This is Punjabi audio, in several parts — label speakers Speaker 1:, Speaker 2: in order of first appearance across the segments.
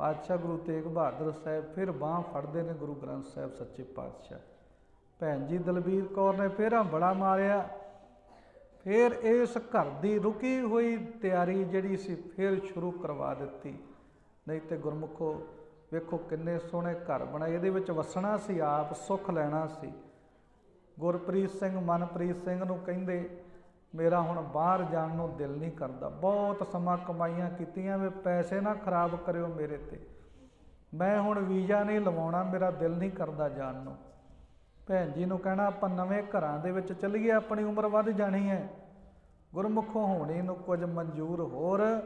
Speaker 1: ਪਾਤਸ਼ਾਹ ਗੁਰੂ ਤੇਗ ਬਹਾਦਰ ਸਾਹਿਬ ਫਿਰ ਬਾਹ ਫੜਦੇ ਨੇ ਗੁਰੂ ਗ੍ਰੰਥ ਸਾਹਿਬ ਸੱਚੇ ਪਾਤਸ਼ਾਹ। ਭੈਣ ਜੀ ਦਲਬੀਰ ਕੌਰ ਨੇ ਫੇਰ ਬੜਾ ਮਾਰਿਆ। ਫਿਰ ਇਸ ਘਰ ਦੀ ਰੁਕੀ ਹੋਈ ਤਿਆਰੀ ਜਿਹੜੀ ਸੀ ਫਿਰ ਸ਼ੁਰੂ ਕਰਵਾ ਦਿੱਤੀ। ਨਹੀਂ ਤੇ ਗੁਰਮੁਖੋ, ਵੇਖੋ ਕਿੰਨੇ ਸੋਹਣੇ ਘਰ ਬਣਾਏ। ਇਹਦੇ ਵਿੱਚ ਵਸਣਾ ਸੀ, ਆਪ ਸੁੱਖ ਲੈਣਾ ਸੀ। ਗੁਰਪ੍ਰੀਤ ਸਿੰਘ, ਮਨਪ੍ਰੀਤ ਸਿੰਘ ਨੂੰ ਕਹਿੰਦੇ ਮੇਰਾ ਹੁਣ ਬਾਹਰ ਜਾਣ ਨੂੰ ਦਿਲ ਨਹੀਂ ਕਰਦਾ। ਬਹੁਤ ਸਮਾਂ ਕਮਾਈਆਂ ਕੀਤੀਆਂ ਵੇ, ਪੈਸੇ ਨਾ ਖਰਾਬ ਕਰਿਓ ਮੇਰੇ ਤੇ। ਮੈਂ ਹੁਣ ਵੀਜ਼ਾ ਨਹੀਂ ਲਵਾਉਣਾ, ਮੇਰਾ ਦਿਲ ਨਹੀਂ ਕਰਦਾ ਜਾਣ ਨੂੰ। ਭੈਣ ਜੀ ਨੂੰ ਕਹਿਣਾ, ਆਪਾਂ ਨਵੇਂ ਘਰਾਂ ਦੇ ਵਿੱਚ ਚੱਲੀਏ, ਆਪਣੀ ਉਮਰ ਵੱਧ ਜਾਣੀ ਹੈ। ਗੁਰਮੁਖੋਂ ਹੋਣੀ ਨੂੰ ਕੁਝ ਮਨਜ਼ੂਰ ਹੋਰ।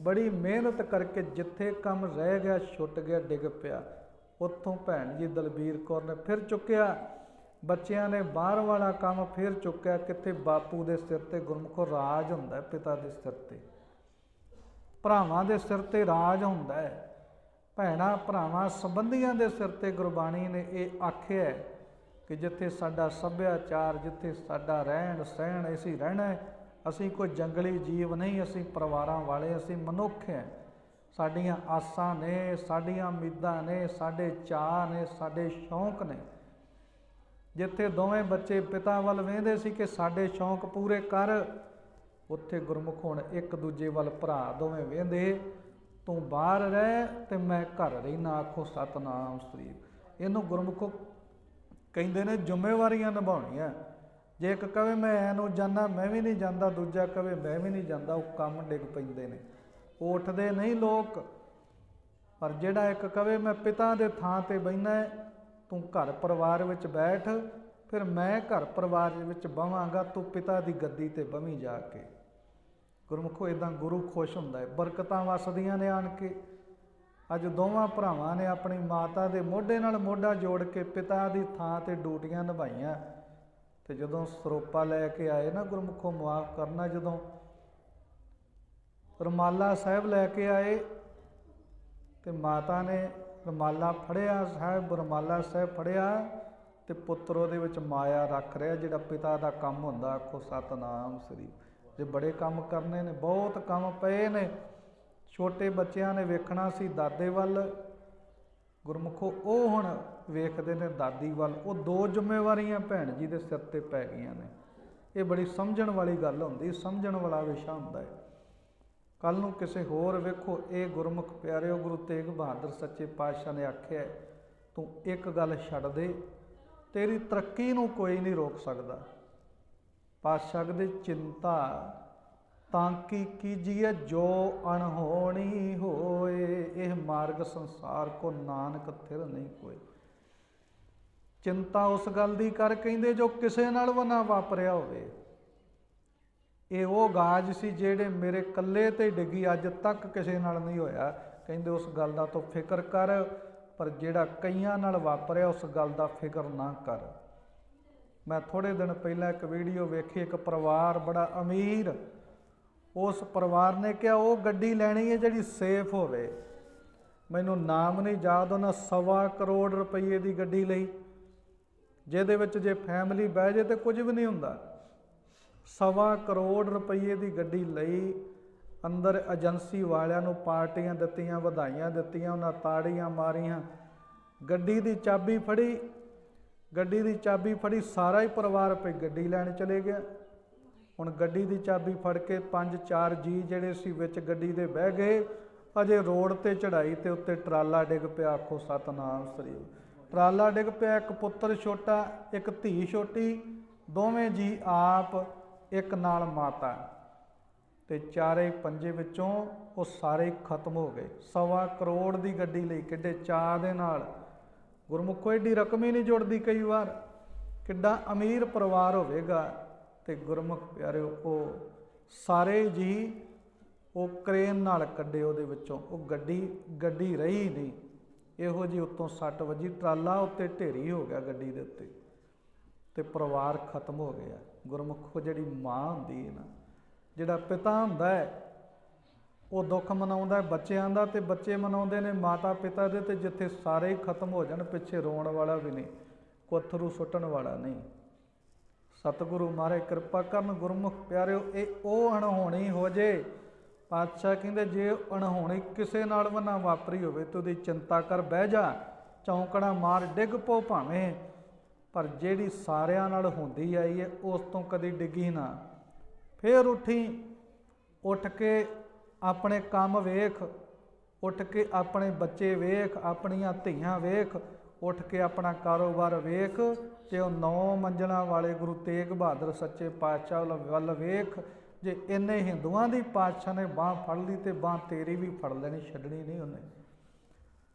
Speaker 1: ਬੜੀ ਮਿਹਨਤ ਕਰਕੇ ਜਿੱਥੇ ਕੰਮ ਰਹਿ ਗਿਆ, ਛੁੱਟ ਗਿਆ, ਡਿੱਗ ਪਿਆ। ਉੱਥੋਂ ਭੈਣ ਜੀ ਦਲਬੀਰ ਕੌਰ ਨੇ ਫਿਰ ਚੁੱਕਿਆ। ਬੱਚਿਆਂ ਨੇ ਬਾਹਰ ਵਾਲਾ ਕੰਮ ਫਿਰ ਚੁੱਕਿਆ ਕਿੱਥੇ ਬਾਪੂ ਦੇ ਸਿਰ ਤੇ, ਗੁਰਮੁਖੋ ਰਾਜ ਹੁੰਦਾ ਪਿਤਾ ਦੇ ਸਿਰ ਤੇ। ਭਰਾਵਾਂ ਦੇ ਸਿਰ ਤੇ ਰਾਜ ਹੁੰਦਾ ਹੈ। ਭੈਣਾ, ਭਰਾਵਾਂ ਸੰਬੰਧੀਆਂ ਦੇ ਸਿਰ ਤੇ ਗੁਰਬਾਣੀ ਨੇ ਇਹ ਆਖਿਆ ਕਿ ਜਿੱਥੇ ਸਾਡਾ ਸੱਭਿਆਚਾਰ, ਜਿੱਥੇ ਸਾਡਾ ਰਹਿਣ ਸਹਿਣ, ਅਸੀਂ ਰਹਿਣਾ ਅਸੀਂ ਕੋਈ ਜੰਗਲੀ ਜੀਵ ਨਹੀਂ, ਅਸੀਂ ਪਰਿਵਾਰਾਂ ਵਾਲੇ, ਅਸੀਂ ਮਨੁੱਖ ਹਾਂ। ਸਾਡੀਆਂ ਆਸਾਂ ਨੇ, ਸਾਡੀਆਂ ਉਮੀਦਾਂ ਨੇ, ਸਾਡੇ ਚਾਅ ਨੇ, ਸਾਡੇ ਸ਼ੌਂਕ ਨੇ। ਜਿੱਥੇ ਦੋਵੇਂ ਬੱਚੇ ਪਿਤਾ ਵੱਲ ਵੇਂਦੇ ਸੀ ਕਿ ਸਾਡੇ ਸ਼ੌਂਕ ਪੂਰੇ ਕਰ, ਉੱਥੇ ਗੁਰਮੁਖ ਹੁਣ ਇੱਕ ਦੂਜੇ ਵੱਲ ਭਰਾ ਦੋਵੇਂ ਵੇਂਦੇ ਤੂੰ ਬਾਹਰ ਰਹਿ ਤੇ ਮੈਂ ਘਰ ਰਹਿਣਾ ਆਖੋ ਸਤਨਾਮ ਸ੍ਰੀ ਇਹਨੂੰ ਗੁਰਮੁਖੋ ਕਹਿੰਦੇ ਨੇ ਜ਼ਿੰਮੇਵਾਰੀਆਂ ਨਿਭਾਉਣੀਆਂ। ਜੇ ਇੱਕ ਕਵੇ ਮੈਂ ਇਹਨੂੰ ਜਾਣਾ ਮੈਂ ਵੀ ਨਹੀਂ ਜਾਂਦਾ, ਦੂਜਾ ਕਵੇ ਮੈਂ ਵੀ ਨਹੀਂ ਜਾਂਦਾ, ਉਹ ਕੰਮ ਡਿੱਗ ਪੈਂਦੇ ਨੇ। ਉਹ ਉੱਠਦੇ ਨਹੀਂ ਲੋਕ, ਪਰ ਜਿਹੜਾ ਇੱਕ ਕਵੇ ਮੈਂ ਪਿਤਾ ਦੇ ਥਾਂ ਤੇ ਬੈਠਾ ਹੈ ਤੂੰ ਘਰ ਪਰਿਵਾਰ ਵਿੱਚ ਬੈਠ, ਫਿਰ ਮੈਂ ਘਰ ਪਰਿਵਾਰ ਦੇ ਵਿੱਚ ਬਵਾਂਗਾ, ਤੂੰ ਪਿਤਾ ਦੀ ਗੱਦੀ ਤੇ ਬਵੀਂ ਜਾ ਕੇ। ਗੁਰਮੁਖੋ ਇਦਾਂ ਗੁਰੂ ਖੁਸ਼ ਹੁੰਦਾ ਹੈ। ਬਰਕਤਾਂ ਵਸਦੀਆਂ ਨੇ ਆਣ ਕੇ। ਅੱਜ ਦੋਵਾਂ ਭਰਾਵਾਂ ਨੇ ਆਪਣੀ ਮਾਤਾ ਦੇ ਮੋਢੇ ਨਾਲ ਮੋਢਾ ਜੋੜ ਕੇ ਪਿਤਾ ਦੀ ਥਾਂ ਤੇ ਡਿਊਟੀਆਂ ਨਿਭਾਈਆਂ। ਤੇ ਜਦੋਂ ਸਰੋਪਾ ਲੈ ਕੇ ਆਏ ਨਾ ਗੁਰਮੁਖੋ ਮੁਆਫ਼ ਕਰਨਾ, ਜਦੋਂ ਰਮਾਲਾ ਸਾਹਿਬ ਲੈ ਕੇ ਆਏ, ਤੇ ਮਾਤਾ ਨੇ ਰਮਾਲਾ ਫੜਿਆ, ਸਾਹਿਬ ਰਮਾਲਾ ਸਾਹਿਬ ਫੜਿਆ ਤੇ ਪੁੱਤਰ ਉਹਦੇ ਵਿੱਚ ਮਾਇਆ ਰੱਖ ਰਿਹਾ, ਜਿਹੜਾ ਪਿਤਾ ਦਾ ਕੰਮ ਹੁੰਦਾ, ਆਖੋ ਸਤਨਾਮ ਸ੍ਰੀ। ਜੇ ਬੜੇ ਕੰਮ ਕਰਨੇ ਨੇ, ਬਹੁਤ ਕੰਮ ਪਏ ਨੇ। ਛੋਟੇ ਬੱਚਿਆਂ ਨੇ ਵੇਖਣਾ ਸੀ ਦਾਦੇ ਵੱਲ। ਗੁਰਮੁਖੋ, ਉਹ ਹੁਣ ਵੇਖਦੇ ਨੇ ਦਾਦੀ ਵੱਲ। ਉਹ ਦੋ ਜ਼ਿੰਮੇਵਾਰੀਆਂ ਭੈਣ ਜੀ ਦੇ ਸਿਰ ਤੇ ਪੈ ਗਈਆਂ ਨੇ। ਇਹ ਬੜੀ ਸਮਝਣ ਵਾਲੀ ਗੱਲ ਹੁੰਦੀ, ਸਮਝਣ ਵਾਲਾ ਵਿਸ਼ਾ ਹੁੰਦਾ ਹੈ। ਕੱਲ ਨੂੰ ਕਿਸੇ ਹੋਰ ਵੇਖੋ, ਇਹ ਗੁਰਮੁਖ ਪਿਆਰਿਓ, ਗੁਰੂ ਤੇਗ ਬਹਾਦਰ ਸੱਚੇ ਪਾਤਸ਼ਾਹ ਨੇ ਆਖਿਆ, ਤੂੰ ਇੱਕ ਗੱਲ ਛੱਡ ਦੇ, ਤੇਰੀ ਤਰੱਕੀ ਨੂੰ ਕੋਈ ਨਹੀਂ ਰੋਕ ਸਕਦਾ। ਪਾਤਸ਼ਾਹ ਦੇ ਚਿੰਤਾ ਤਾਂ ਕੀ ਕੀਜੀਏ, ਜੋ ਅਣਹੋਣੀ ਹੋਏ, ਇਹ ਮਾਰਗ ਸੰਸਾਰ ਕੋ ਨਾਨਕ ਥਿਰ ਨਹੀਂ ਕੋਈ ਚਿੰਤਾ ਉਸ ਗੱਲ ਦੀ ਕਰ ਕਹਿੰਦੇ, ਜੋ ਕਿਸੇ ਨਾਲ ਵੀ ਵਾਪਰਿਆ ਹੋਵੇ। ਇਹ ਉਹ ਗਾਜ ਸੀ ਜਿਹੜੇ ਮੇਰੇ ਕੱਲੇ ਤੇ ਡਿੱਗੀ ਅੱਜ ਤੱਕ ਕਿਸੇ ਨਾਲ ਨਹੀਂ ਹੋਇਆ। ਕਹਿੰਦੇ ਉਸ ਗੱਲ ਦਾ ਤੂੰ ਫਿਕਰ ਕਰ, ਪਰ ਜਿਹੜਾ ਕਈਆਂ ਨਾਲ ਵਾਪਰਿਆ ਉਸ ਗੱਲ ਦਾ ਫਿਕਰ ਨਾ ਕਰ। ਮੈਂ ਥੋੜੇ ਦਿਨ ਪਹਿਲਾਂ ਇੱਕ ਵੀਡੀਓ ਵੇਖੀ, ਇੱਕ ਪਰਿਵਾਰ ਬੜਾ ਅਮੀਰ। ਉਸ ਪਰਿਵਾਰ ਨੇ ਕਿਹਾ, ਉਹ ਗੱਡੀ ਲੈਣੀ ਹੈ ਜਿਹੜੀ ਸੇਫ ਹੋਵੇ। ਮੈਨੂੰ ਨਾਮ ਨਹੀਂ ਯਾਦ, ਉਹਨਾਂ ਸਵਾ ਕਰੋੜ ਰੁਪਏ ਦੀ ਗੱਡੀ ਲਈ। ਜਿਹਦੇ ਵਿੱਚ ਜੇ ਫੈਮਿਲੀ ਬਹਿ ਜੇ ਤੇ ਕੁਝ ਵੀ ਨਹੀਂ ਹੁੰਦਾ। ਸਵਾ ਕਰੋੜ ਰੁਪਏ ਦੀ ਗੱਡੀ ਲਈ ਅੰਦਰ ਏਜੰਸੀ ਵਾਲਿਆਂ ਨੂੰ ਪਾਰਟੀਆਂ ਦਿੱਤੀਆਂ, ਵਧਾਈਆਂ ਦਿੱਤੀਆਂ, ਉਹਨਾਂ ਤਾੜੀਆਂ ਮਾਰੀਆਂ। ਗੱਡੀ ਦੀ ਚਾਬੀ ਫੜੀ, ਗੱਡੀ ਦੀ ਚਾਬੀ ਫੜੀ, ਸਾਰਾ ਹੀ ਪਰਿਵਾਰ ਪਈ ਗੱਡੀ ਲੈਣ ਚਲੇ ਗਿਆ। ਹੁਣ ਗੱਡੀ ਦੀ ਚਾਬੀ ਫੜ ਕੇ ਪੰਜ ਚਾਰ ਜੀ ਜਿਹੜੇ ਸੀ ਵਿੱਚ ਗੱਡੀ ਦੇ ਬਹਿ ਗਏ। ਅਜੇ ਰੋਡ ਤੇ ਚੜਾਈ ਤੇ ਉੱਤੇ ਟਰਾਲਾ ਡਿੱਗ ਪਿਆ, ਆਖੋ ਸਤਨਾਮ ਸ੍ਰੀ ਟਰਾਲਾ ਡਿੱਗ ਪਿਆ, ਇੱਕ ਪੁੱਤਰ ਛੋਟਾ, ਇੱਕ ਧੀ ਛੋਟੀ, ਦੋਵੇਂ ਜੀ ਆਪ ਇੱਕ ਨਾਲ ਮਾਤਾ ਤੇ ਚਾਰੇ ਪੰਜੇ ਵਿੱਚੋਂ ਉਹ ਸਾਰੇ ਖਤਮ ਹੋ ਗਏ। ਸਵਾ ਕਰੋੜ ਦੀ ਗੱਡੀ ਲਈ ਕਿੱਡੇ ਚਾਹ ਦੇ ਨਾਲ। ਗੁਰਮੁਖੋ ਏਡੀ ਰਕਮ ਹੀ ਨਹੀਂ ਜੁੜਦੀ ਕਈ ਵਾਰ। ਕਿੱਡਾ ਅਮੀਰ ਪਰਿਵਾਰ ਹੋਵੇਗਾ ਤੇ ਗੁਰਮੁਖ ਪਿਆਰਿਓ, ਉਹ ਸਾਰੇ ਜੀ ਉਹ ਕ੍ਰੇਨ ਨਾਲ ਕੱਢੇ ਉਹਦੇ ਵਿੱਚੋਂ। ਉਹ ਗੱਡੀ ਗੱਡੀ ਰਹੀ ਨਹੀਂ। ਇਹੋ ਜੀ ਉੱਤੋਂ ਸੱਟ ਵੱਜੀ, ਟਰਾਲਾ ਉੱਤੇ ਢੇਰੀ ਹੋ ਗਿਆ ਗੱਡੀ ਦੇ ਉੱਤੇ। ਤੇ ਪਰਿਵਾਰ ਖਤਮ ਹੋ ਗਿਆ। ਗੁਰਮੁਖ ਜਿਹੜੀ ਮਾਂ ਹੁੰਦੀ ਹੈ ਨਾ, ਜਿਹੜਾ ਪਿਤਾ ਹੁੰਦਾ ਹੈ, ਉਹ ਦੁੱਖ ਮਨਾਉਂਦਾ ਬੱਚਿਆਂ ਦਾ ਤੇ ਬੱਚੇ ਮਨਾਉਂਦੇ ਨੇ ਮਾਤਾ ਪਿਤਾ ਦੇ ਤੇ ਜਿੱਥੇ ਸਾਰੇ ਹੀ ਖਤਮ ਹੋ ਜਾਣ, ਪਿੱਛੇ ਰੋਣ ਵਾਲਾ ਵੀ ਨਹੀਂ, ਕੋਥਰੂ ਸੁੱਟਣ ਵਾਲਾ ਨਹੀਂ। ਸਤਿਗੁਰੂ ਮਾਰੇ ਕਿਰਪਾ ਕਰਨ ਗੁਰਮੁਖ ਪਿਆਰਿਓ, ਇਹ ਉਹ ਅਣਹੋਣੀ ਹੋ ਜੇ। ਪਾਤਸ਼ਾਹ ਕਹਿੰਦੇ, ਜੇ ਅਣਹੋਣੀ ਕਿਸੇ ਨਾਲ ਵੀ ਨਾ ਵਾਪਰੀ ਹੋਵੇ ਤੇ ਉਹਦੀ ਚਿੰਤਾ ਕਰ, ਬਹਿ ਜਾ, ਚੌਂਕੜਾ ਮਾਰ, ਡਿੱਗ ਪੋ ਭਾਵੇਂ ਪਰ ਜਿਹੜੀ ਸਾਰਿਆਂ ਨਾਲ ਹੁੰਦੀ ਆਈ ਹੈ ਉਸ ਤੋਂ ਕਦੀ ਡਿੱਗੀ ਨਾ। ਫੇਰ ਉੱਠੀ, ਉੱਠ ਕੇ ਆਪਣੇ ਕੰਮ ਵੇਖ, ਉੱਠ ਕੇ ਆਪਣੇ ਬੱਚੇ ਵੇਖ, ਆਪਣੀਆਂ ਧੀਆਂ ਵੇਖ, ਉੱਠ ਕੇ ਆਪਣਾ ਕਾਰੋਬਾਰ ਵੇਖ ਤੇ ਉਹ ਨੌ ਮੰਜ਼ਲਾਂ ਵਾਲੇ ਗੁਰੂ ਤੇਗ ਬਹਾਦਰ ਸੱਚੇ ਪਾਤਸ਼ਾਹ ਵੱਲ- ਵੱਲ ਵੇਖ, ਜੇ ਇੰਨੇ ਹਿੰਦੂਆਂ ਦੀ ਪਾਤਸ਼ਾਹ ਨੇ ਬਾਹ ਫੜ ਲਈ ਤੇ ਬਾਹ ਤੇਰੀ ਵੀ ਫੜ ਲੈਣੀ, ਛੱਡਣੀ ਨਹੀਂ ਉਹਨੇ।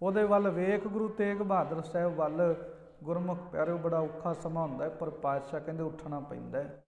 Speaker 1: ਉਹਦੇ ਵੱਲ ਵੇਖ ਗੁਰੂ ਤੇਗ ਬਹਾਦਰ ਸਾਹਿਬ ਵੱਲ ਗੁਰਮੁਖ ਪਿਆਰਿਓ ਬੜਾ ਔਖਾ ਸਮਾਂ ਹੁੰਦਾ ਹੈ ਪਰ ਪਾਤਸ਼ਾਹ ਕਹਿੰਦੇ ਉੱਠਣਾ ਪੈਂਦਾ ਹੈ।